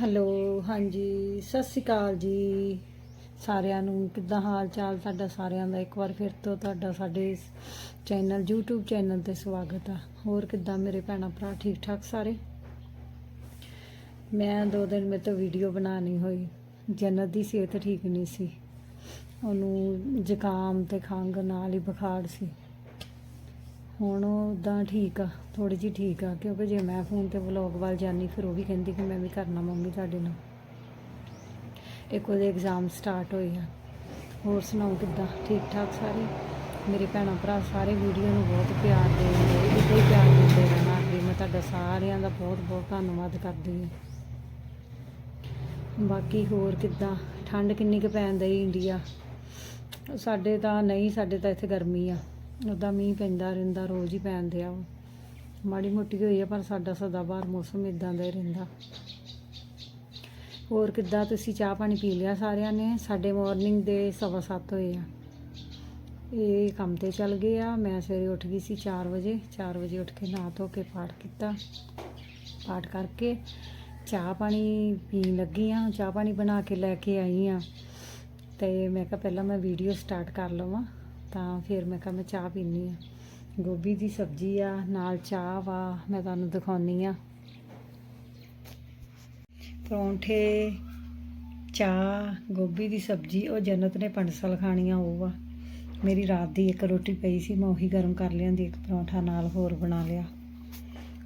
Hello, ਹਾਂਜੀ, ਸਤਿ ਸ਼੍ਰੀ ਅਕਾਲ ਜੀ। ਸਾਰਿਆਂ ਨੂੰ ਕਿੱਦਾਂ ਹਾਲ ਚਾਲ ਤੁਹਾਡਾ ਸਾਰਿਆਂ ਦਾ? ਇੱਕ ਵਾਰ ਫਿਰ ਤੋਂ ਤੁਹਾਡਾ ਸਾਡੇ ਚੈਨਲ, YouTube ਚੈਨਲ ਤੇ ਸਵਾਗਤ ਆ। ਹੋਰ ਕਿੱਦਾਂ ਮੇਰੇ ਭੈਣਾਂ ਭਰਾ, ਠੀਕ ਠਾਕ ਸਾਰੇ? ਮੈਂ ਦੋ ਦਿਨ ਮੇਰੇ ਤੋਂ ਵੀਡੀਓ ਬਣਾ ਨਹੀਂ ਹੋਈ। ਜਨਤ ਦੀ ਸਿਹਤ ਠੀਕ ਨਹੀਂ ਸੀ। ਉਹਨੂੰ ਜ਼ੁਕਾਮ ਤੇ ਖੰਘ ਨਾਲ ਹੀ ਬੁਖਾਰ ਸੀ। ਹੁਣ ਉਦਾਂ ਠੀਕ ਆ ਥੋੜੀ ਜਿਹੀ ਠੀਕ ਆ, ਕਿਉਂਕਿ ਜੇ ਮੈਂ ਫੋਨ ਤੇ ਵਲੌਗ ਵੱਲ ਜਾਨੀ ਫਿਰ ਉਹ ਵੀ ਕਹਿੰਦੀ ਕਿ ਮੈਂ ਵੀ ਕਰਨਾ ਮੰਮੀ ਤੁਹਾਡੇ ਨਾਲ। ਇੱਕ ਉਹਦੇ ਐਗਜ਼ਾਮ ਸਟਾਰਟ ਹੋਏ ਆ। ਹੋਰ ਸੁਣਾਓ ਕਿੱਦਾਂ? ਠੀਕ ਠਾਕ ਸਾਰੇ? ਮੇਰੇ ਭੈਣਾਂ ਭਰਾ ਸਾਰੇ ਵੀਡੀਓ ਨੂੰ ਬਹੁਤ ਪਿਆਰ ਦੇ ਰਹੇ ਇੱਦਾਂ ਹੀ ਪਿਆਰ ਦਿੰਦੇ ਰਹਿਣਾ ਅੱਗੇ ਮੈਂ ਤੁਹਾਡਾ ਸਾਰਿਆਂ ਦਾ ਬਹੁਤ ਬਹੁਤ ਧੰਨਵਾਦ ਕਰਦੀ ਹਾਂ। ਬਾਕੀ ਹੋਰ ਕਿੱਦਾਂ? ਠੰਡ ਕਿੰਨੀ ਕੁ ਪੈਣ ਦਈ ਇੰਡੀਆ? ਸਾਡੇ ਤਾਂ ਨਹੀਂ, ਸਾਡੇ ਤਾਂ ਇੱਥੇ ਗਰਮੀ ਆ। ਉਦਾਂ ਮੀਂਹ ਪੈਂਦਾ ਰਹਿੰਦਾ, ਰੋਜ਼ ਹੀ ਪੈਣ ਦਿਆ ਵਾ ਮਾੜੀ ਮੋਟੀ ਹੋਈ ਆ, ਪਰ ਸਾਡਾ ਸਦਾਬਹਾਰ ਮੌਸਮ ਇਦਾਂ ਦਾ ਹੀ ਰਹਿੰਦਾ। ਹੋਰ ਕਿੱਦਾਂ ਤੁਸੀਂ ਚਾਹ ਪਾਣੀ ਪੀ ਲਿਆ ਸਾਰਿਆਂ ਨੇ? ਸਾਡੇ ਮਾਰਨਿੰਗ ਦੇ ਸਵਾ ਸੱਤ ਹੋਏ ਆ। ਇਹ ਕੰਮ ਤੇ ਚੱਲ ਗਏ ਆ। ਮੈਂ ਸਵੇਰੇ ਉੱਠ ਗਈ ਸੀ 4 ਵਜੇ। 4 ਵਜੇ ਉੱਠ ਕੇ ਨਹਾ ਧੋ ਕੇ ਪਾਠ ਕੀਤਾ। ਪਾਠ ਕਰਕੇ ਚਾਹ ਪਾਣੀ ਪੀਣ ਲੱਗੀ ਆ। ਚਾਹ ਪਾਣੀ ਬਣਾ ਕੇ ਲੈ ਕੇ ਆਈ ਆ। ਤੇ ਮੈਂ ਕਿਹਾ ਪਹਿਲਾਂ ਮੈਂ ਵੀਡੀਓ ਸਟਾਰਟ ਕਰ ਲਵਾਂ। ਤਾਂ ਫਿਰ ਮੈਂ ਕਿਹਾ ਮੈਂ ਚਾਹ ਪੀਣੀ ਆ ਗੋਭੀ ਦੀ ਸਬਜ਼ੀ ਆ, ਨਾਲ ਚਾਹ ਵਾ, ਮੈਂ ਤੁਹਾਨੂੰ ਦਿਖਾਉਣੀ ਆ ਪਰੌਂਠੇ, ਚਾਹ, ਗੋਭੀ ਦੀ ਸਬਜ਼ੀ, ਉਹ ਜੰਨਤ ਨੇ ਪੰਡਸਲ ਖਾਣੀਆਂ, ਉਹ ਵਾ ਮੇਰੀ ਰਾਤ ਦੀ ਇੱਕ ਰੋਟੀ ਪਈ ਸੀ, ਮੈਂ ਉਹੀ ਗਰਮ ਕਰ ਲਿਆਂਦੀ, ਇੱਕ ਪਰੌਂਠਾ ਨਾਲ ਹੋਰ ਬਣਾ ਲਿਆ।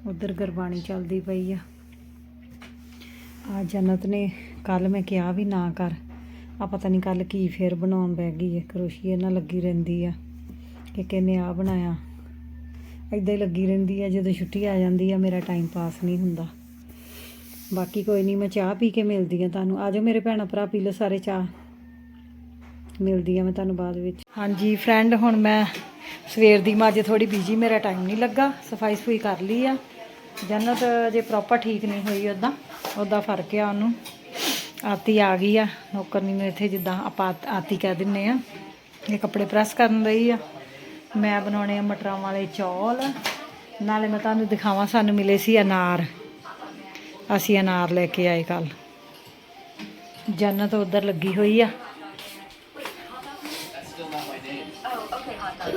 ਉਧਰ ਗਰਬਾਣੀ ਚੱਲਦੀ ਪਈ ਆ। ਆ ਜੰਨਤ ਨੇ ਕੱਲ ਮੈਂ ਕਿਹਾ ਵੀ ਨਾ ਕਰ। ਆ ਪਤਾ ਨਹੀਂ ਕੱਲ ਕੀ ਫੇਰ ਬਣਾਉਣ ਬੈ ਗਈ ਹੈ। ਕਰੋਸ਼ੀਏ ਨਾਲ ਲੱਗੀ ਰਹਿੰਦੀ ਆ ਕਿ ਕਿਨੇ ਆ ਬਣਾਇਆ। ਇਦਾਂ ਹੀ ਲੱਗੀ ਰਹਿੰਦੀ ਆ, ਜਦੋਂ ਛੁੱਟੀ ਆ ਜਾਂਦੀ ਆ, ਮੇਰਾ ਟਾਈਮ ਪਾਸ ਨਹੀਂ ਹੁੰਦਾ। ਬਾਕੀ ਕੋਈ ਨਹੀਂ ਮੈਂ ਚਾਹ ਪੀ ਕੇ ਮਿਲਦੀ ਆ ਤੁਹਾਨੂੰ। ਆਜੋ ਮੇਰੇ ਭੈਣਾਂ ਭਰਾ, ਪੀ ਲਓ ਸਾਰੇ ਚਾਹ। ਮਿਲਦੀ ਆ ਮੈਂ ਤੁਹਾਨੂੰ ਬਾਅਦ ਵਿੱਚ। ਹਾਂਜੀ ਫਰੈਂਡ ਹੁਣ ਮੈਂ ਸਵੇਰ ਦੀ ਮਾਜੇ ਥੋੜੀ ਬਿਜ਼ੀ ਮੇਰਾ ਟਾਈਮ ਨਹੀਂ ਲੱਗਾ। ਸਫ਼ਾਈ ਸਫੂਈ ਕਰ ਲਈ ਆ। ਜੰਨਤ ਜੇ ਪ੍ਰੋਪਰ ਠੀਕ ਨਹੀਂ ਹੋਈ ਉਦਾਂ ਉਦਾਂ ਫ਼ਰਕ ਆ ਉਹਨੂੰ। ਆਤੀ ਆ ਗਈ ਆ। ਨੌਕਰਨੀ ਨੂੰ ਇੱਥੇ ਜਿੱਦਾਂ ਆਪਾਂ ਆਤ- ਆਤੀ ਕਹਿ ਦਿੰਨੇ ਆ। ਇਹ ਕੱਪੜੇ ਪ੍ਰੈਸ ਕਰਨ ਲਈ ਆ। ਮੈਂ ਬਣਾਉਣੇ ਆ ਮਟਰਾਂ ਵਾਲੇ ਚੌਲ। ਨਾਲੇ ਮੈਂ ਤੁਹਾਨੂੰ ਦਿਖਾਵਾਂ, ਸਾਨੂੰ ਮਿਲੇ ਸੀ ਅਨਾਰ। ਅਸੀਂ ਅਨਾਰ ਲੈ ਕੇ ਆਏ ਕੱਲ ਜੰਨਤ ਉਧਰ ਲੱਗੀ ਹੋਈ ਆ।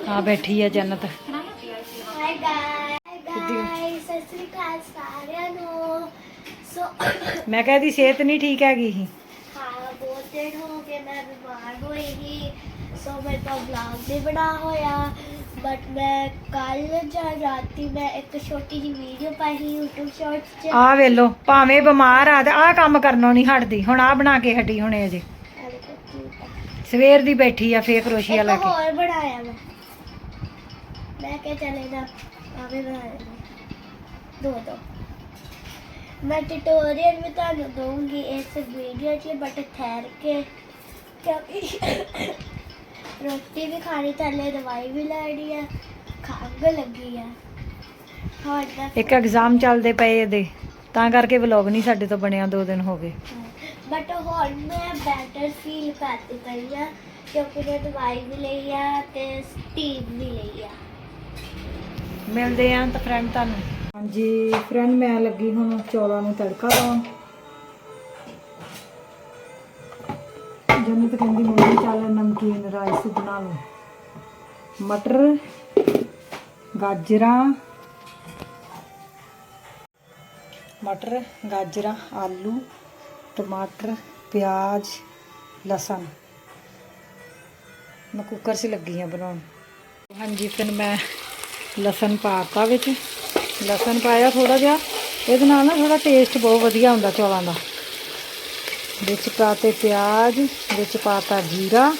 ਆ ਬੈਠੀ ਆ ਜੰਨਤ ਹਾਈ ਗਾਇਸ ਸਤਿ ਸ੍ਰੀ ਅਕਾਲ ਸਾਰਿਆਂ ਨੂੰ ਸੋ ਮੈਂ ਕਿਹਾ ਇਹਦੀ ਸਿਹਤ ਨਹੀਂ ਠੀਕ ਹੈਗੀ ਸੀ। ਹਾਂ ਬਹੁਤ ਦਿਨ ਹੋ ਗਏ ਮੈਂ ਬਿਮਾਰ ਹੋਈ ਸੀ। ਸੋ ਮੇਰੇ ਤੋਂ ਵਲੌਗ ਨਹੀਂ ਬਣਾ ਹੋਇਆ। ਬਟ ਮੈਂ ਕੱਲ ਜਾਂ ਰਾਤੀ ਮੈਂ ਇੱਕ ਛੋਟੀ ਜਿਹੀ ਵੀਡੀਓ ਪਾਈ ਸੀ YouTube ਸ਼ਾਰਟਸ 'ਚ। ਆ ਵੇਲੋ ਭਾਵੇਂ ਬਿਮਾਰ ਆ ਤੇ ਆ ਕੰਮ ਕਰਨੋਂ ਨਹੀਂ ਹਟਦੀ। ਹੁਣ ਆ ਬਣਾ ਕੇ ਹਟੀ ਹੁਣੇ ਅਜੇ। ਇਹ ਦੇਖੋ cute ਆ। ਸਵੇਰ ਦੀ ਬੈਠੀ ਆ ਫੇਰ ਕਰੋਸ਼ੀਆ ਲੈ ਇੱਕ ਕੇ। ਹੋਰ ਬਣਾਇਆ ਮੈਂ। ਮੈਂ ਕਿਹਾ ਚਲੇ ਨਾ ਆਵੇ ਬਣਾਇਆ ਦੋ ਦੋ। ਮੈਂ ਟਿਊਟੋਰੀਅਲ ਵੀ ਤੁਹਾਨੂੰ ਦਊਂਗੀ ਇਸ ਵੀਡੀਓ 'ਚ ਬਟ ਠਹਿਰ ਕੇ ਕਿਉਂਕਿ ਰੋਟੀ ਵੀ ਖਾਣੀ ਥੱਲੇ ਦਵਾਈ ਵੀ ਲੈਣੀ ਆ ਖੰਘ ਲੱਗੀ ਆ। ਹੋਰ ਇੱਕ ਐਗਜ਼ਾਮ ਚੱਲਦੇ ਪਏ ਇਹਦੇ ਤਾਂ ਕਰਕੇ ਵਲੌਗ ਨਹੀਂ ਸਾਡੇ ਤੋਂ ਬਣਿਆ ਦੋ ਦਿਨ ਹੋ ਗਏ। ਬਟ ਹੁਣ ਮੈਂ ਬੈਟਰ ਫੀਲ ਕਰਦੀ ਪਈ ਆ ਕਿਉਂਕਿ ਮੈਂ ਦਵਾਈ ਵੀ ਲਈ ਆ ਤੇ ਸਟੀਮ ਵੀ ਲਈ ਆ। ਮਿਲਦੇ ਆਂ ਤਾਂ ਫਰੈਂਡ ਤੁਹਾਨੂੰ। ਹਾਂਜੀ ਫਰੈਂਡ ਮੈਂ ਲੱਗੀ ਹੁਣ ਚੌਲਾਂ ਨੂੰ ਤੜਕਾ ਲਾਉਣ। ਜੰਨਤ ਕਹਿੰਦੀ, ਮੰਮੀ, ਚੱਲ ਨਮਕੀਨ, ਰਾਈਸ ਬਣਾ ਲਓ। ਮਟਰ, ਗਾਜਰਾਂ ਮਟਰ, ਗਾਜਰਾਂ, ਆਲੂ, ਟਮਾਟਰ, ਪਿਆਜ਼, ਲਸਣ। ਮੈਂ ਕੁੱਕਰ 'ਚ ਲੱਗੀ ਆ ਬਣਾਉਣ। ਹਾਂਜੀ, ਫਿਰ ਮੈਂ ਲਸਣ ਪਾਤਾ ਵਿੱਚ। ਲਸਣ ਪਾਇਆ ਥੋੜਾ ਜਿਹਾ। ਇਹਦੇ ਨਾਲ ਨਾ ਥੋੜਾ ਟੇਸਟ ਬਹੁਤ ਵਧੀਆ ਹੁੰਦਾ ਚੌਲਾਂ ਦਾ। ਵਿੱਚ ਪਾਤੇ ਪਿਆਜ਼, ਵਿੱਚ ਪਾਤਾ ਜੀਰਾ।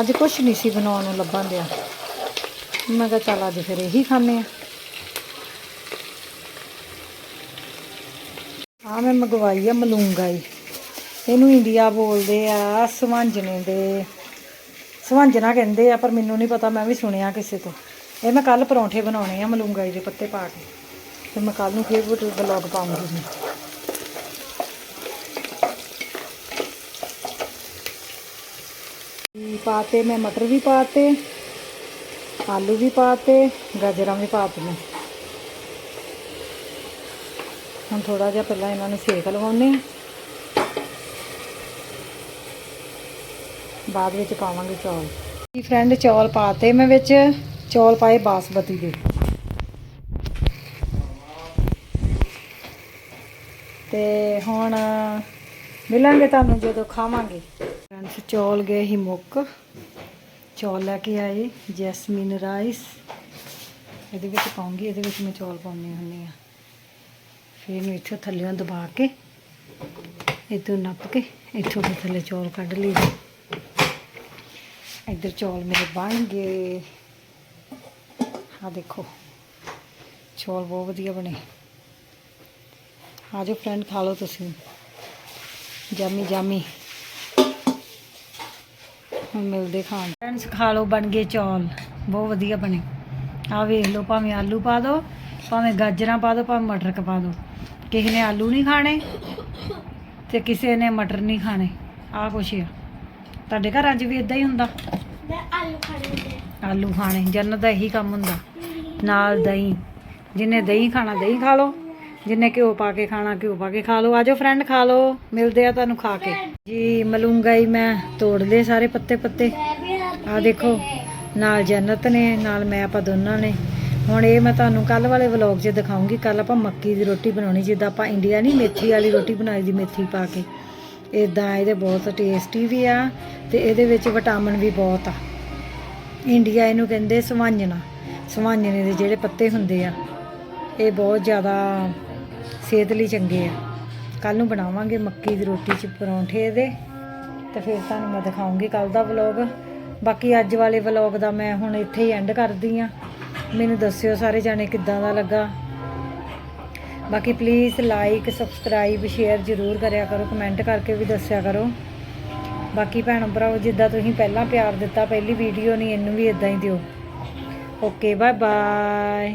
ਅੱਜ ਕੁਛ ਨਹੀਂ ਸੀ ਬਣਾਉਣ ਨੂੰ ਲੱਭਣ ਦਿਆ। ਮੈਂ ਕਿਹਾ ਚੱਲ ਅੱਜ ਫਿਰ ਇਹੀ ਖਾਣੇ ਆ ਆ ਮੈਂ ਮੰਗਵਾਈ ਆ ਮਲੂੰਗਾਈ ਇਹਨੂੰ ਇੰਡੀਆ ਬੋਲਦੇ ਆ ਸਵਾਂਜਣੇ ਦੇ ਸਵਾਂਜਣਾ ਕਹਿੰਦੇ ਆ, ਪਰ ਮੈਨੂੰ ਨਹੀਂ ਪਤਾ, ਮੈਂ ਵੀ ਸੁਣਿਆ ਕਿਸੇ ਤੋਂ। ਇਹ ਮੈਂ ਕੱਲ ਪਰੌਂਠੇ ਬਣਾਉਣੇ ਆ ਮਲੂੰਗਾਈ ਦੇ ਪੱਤੇ ਪਾ ਕੇ। ਫਿਰ ਮੈਂ ਕੱਲ ਨੂੰ ਫਿਰ ਵਲੌਗ ਪਾਉਂਗੀ। ਪਾਤੇ, ਮੈਂ ਮਟਰ ਵੀ ਪਾਤੇ, ਆਲੂ ਵੀ ਪਾਤੇ, ਗਾਜਰਾਂ ਵੀ ਪਾਤੀਆਂ। ਹੁਣ ਥੋੜਾ ਜਿਹਾ ਪਹਿਲਾਂ ਇਹਨਾਂ ਨੂੰ ਸੇਕ ਲਵਾਉਨੇ ਆ। ਬਾਅਦ ਵਿੱਚ ਪਾਵਾਂਗੇ ਚੌਲ। ਜੀ ਫਰੈਂਡ ਚੌਲ ਪਾਤੇ, ਮੈਂ ਵਿੱਚ ਚੌਲ ਪਾਏ ਬਾਸਮਤੀ ਦੇ। ਤੇ ਹੁਣ ਮਿਲਾਂਗੇ ਤੁਹਾਨੂੰ ਜਦੋਂ ਖਾਵਾਂਗੇ। ਫਰੈਂਡਸ ਚੌਲ ਗਏ ਹੀ ਮੁੱਕ। ਚੌਲ ਲੈ ਕੇ ਆਏ, ਜੈਸਮੀਨ ਰਾਈਸ। ਇਹਦੇ ਵਿੱਚ ਪਾਉਂਗੀ, ਇਹਦੇ ਵਿੱਚ ਮੈਂ ਚੌਲ ਪਾਉਂਦੀ ਹੁੰਦੀ ਆ ਫਿਰ ਇਹਨੂੰ ਇੱਥੋਂ ਥੱਲੇੋਂ ਦਬਾ ਕੇ, ਇੱਥੋਂ ਨੱਪ ਕੇ, ਇੱਥੋਂ ਫਿਰ ਥੱਲੇ ਚੌਲ ਕੱਢ ਲਈ ਇੱਧਰ ਚੌਲ ਮੇਰੇ ਬਣ ਗਏ। ਆ ਦੇਖੋ, ਚੌਲ ਬਹੁਤ ਵਧੀਆ ਬਣੇ। ਆਜੋ ਫਰੈਂਡ ਖਾ ਲਓ ਤੁਸੀਂ। ਜਾਮੀ ਜਾਮੀ ਹੁਣ ਮਿਲਦੇ ਖਾਣ। ਫਰੈਂਡਸ ਖਾ ਲਓ, ਬਣ ਗਏ ਚੌਲ। ਬਹੁਤ ਵਧੀਆ ਬਣੇ। ਆ ਵੇਖ ਲਓ, ਭਾਵੇਂ ਆਲੂ ਪਾ ਦਿਓ ਭਾਵੇਂ ਗਾਜਰਾਂ ਪਾ ਦਿਓ ਭਾਵੇਂ ਮਟਰ ਪਾ ਦਿਓ ਕਿਸੇ ਨੇ ਆਲੂ ਨਹੀਂ ਖਾਣੇ ਤੇ ਕਿਸੇ ਨੇ ਮਟਰ ਨਹੀਂ ਖਾਣੇ। ਆ ਕੁਛ ਆ। ਤੁਹਾਡੇ ਘਰਾਂ 'ਚ ਵੀ ਇਦਾਂ ਹੀ ਹੁੰਦਾ? ਮੈਂ ਆਲੂ ਖਾਣੇ ਹੁੰਦੇ ਆਲੂ ਖਾਣੇ ਜੰਨਤ ਦਾ ਇਹੀ ਕੰਮ ਹੁੰਦਾ। ਨਾਲ ਦਹੀਂ ਜਿਹਨੇ ਦਹੀਂ ਖਾਣਾ ਦਹੀਂ ਖਾ ਲਓ। ਜਿਹਨੇ ਘਿਓ ਪਾ ਕੇ ਖਾਣਾ ਘਿਓ ਪਾ ਕੇ ਖਾ ਲਓ। ਆਜੋ ਫਰੈਂਡ ਖਾ ਲਓ। ਮਿਲਦੇ ਆ ਤੁਹਾਨੂੰ ਖਾ ਕੇ। ਜੀ ਮਲੂੰਗਾ ਹੀ ਮੈਂ ਤੋੜ ਲਏ ਸਾਰੇ ਪੱਤੇ ਪੱਤੇ। ਆ ਦੇਖੋ ਨਾਲ ਜੰਨਤ ਨੇ ਨਾਲ ਮੈਂ ਆਪਾਂ ਦੋਨਾਂ ਨੇ। ਹੁਣ ਇਹ ਮੈਂ ਤੁਹਾਨੂੰ ਕੱਲ ਵਾਲੇ ਵਲੌਗ 'ਚ ਦਿਖਾਉਂਗੀ। ਕੱਲ ਆਪਾਂ ਮੱਕੀ ਦੀ ਰੋਟੀ ਬਣਾਉਣੀ ਜਿੱਦਾਂ ਆਪਾਂ ਇੰਡੀਆ ਨਹੀਂ ਮੇਥੀ ਵਾਲੀ ਰੋਟੀ ਬਣਾਈ ਦੀ ਮੇਥੀ ਪਾ ਕੇ। ਇਦਾਂ ਇਹਦੇ ਬਹੁਤ ਟੇਸਟੀ ਵੀ ਆ ਤੇ ਇਹਦੇ ਵਿੱਚ ਵਿਟਾਮਿਨ ਵੀ ਬਹੁਤ ਆ। ਇੰਡੀਆ ਇਹਨੂੰ ਕਹਿੰਦੇ ਸਵਾਂਜਣਾ ਸਵਾਂਜਣੇ ਦੇ ਜਿਹੜੇ ਪੱਤੇ ਹੁੰਦੇ ਆ, ਇਹ ਬਹੁਤ ਜ਼ਿਆਦਾ ਸਿਹਤ ਲਈ ਚੰਗੇ ਆ। ਕੱਲ ਨੂੰ ਬਣਾਵਾਂਗੇ ਮੱਕੀ ਦੀ ਰੋਟੀ 'ਚ ਪਰੌਂਠੇ ਇਹਦੇ। ਤੇ ਫਿਰ ਤੁਹਾਨੂੰ ਮੈਂ ਦਿਖਾਉਂਗੀ ਕੱਲ ਦਾ ਵਲੌਗ ਬਾਕੀ ਅੱਜ ਵਾਲੇ ਵਲੌਗ ਦਾ ਮੈਂ ਹੁਣ ਇੱਥੇ ਹੀ ਐਂਡ ਕਰਦੀ ਆ। ਮੈਨੂੰ ਦੱਸਿਓ ਸਾਰੇ ਜਾਣੇ ਕਿੱਦਾਂ ਦਾ ਲੱਗਾ। ਬਾਕੀ ਪਲੀਜ਼ ਲਾਈਕ ਸਬਸਕ੍ਰਾਈਬ ਸ਼ੇਅਰ ਜ਼ਰੂਰ ਕਰਿਆ ਕਰੋ ਕਮੈਂਟ ਕਰਕੇ ਵੀ ਦੱਸਿਆ ਕਰੋ। ਬਾਕੀ ਭੈਣ ਭਰਾਓ ਜਿੱਦਾਂ ਤੁਸੀਂ ਪਹਿਲਾਂ ਪਿਆਰ ਦਿੱਤਾ, ਪਹਿਲੀ ਵੀਡੀਓ ਨਹੀਂ ਇਹਨੂੰ ਵੀ ਇਦਾਂ ਹੀ ਦਿਓ। Okay bye bye